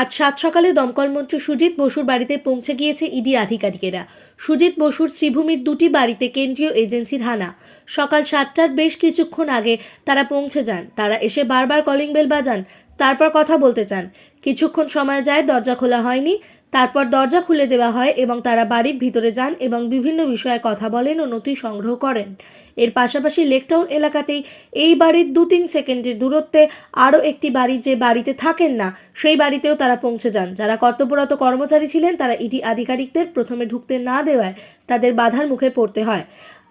আজ সাত সকালে দমকল মন্ত্রী সুজিত বসুর বাড়িতে পৌঁছে গিয়েছে ইডি আধিকারিকেরা। সুজিত বসুর শ্রীভূমির দুটি বাড়িতে কেন্দ্রীয় এজেন্সির হানা। সকাল সাতটার বেশ কিছুক্ষণ আগে তারা পৌঁছে যান। তারা এসে বারবার কলিং বেল বাজান, তারপর কথা বলতে চান। কিছুক্ষণ সময় যায়, দরজা খোলা হয়নি। তারপর দরজা খুলে দেওয়া হয় এবং তারা বাড়ির ভিতরে যান এবং বিভিন্ন বিষয়ে কথা বলেন ও নথি সংগ্রহ করেন। এর পাশাপাশি লেকটাউন এলাকাতেই এই বাড়ির দু তিন সেকেন্ডের দূরত্বে আরও একটি বাড়ি যে বাড়িতে থাকেন না, সেই বাড়িতেও তারা পৌঁছে যান। যারা কর্তব্যরত কর্মচারী ছিলেন, তারা ইডি আধিকারিকদের প্রথমে ঢুকতে না দেওয়ায় তাদের বাধার মুখে পড়তে হয়।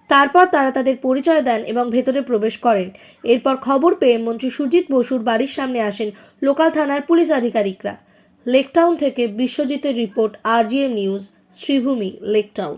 তারপর তারা তাদের পরিচয় দেন এবং ভেতরে প্রবেশ করেন। এরপর খবর পেয়ে মন্ত্রী সুজিত বসুর বাড়ির সামনে আসেন লোকাল থানার পুলিশ আধিকারিকরা। লেকটাউন থেকে বিশ্বজিতের report R G M news Sreebhumi Lake Town.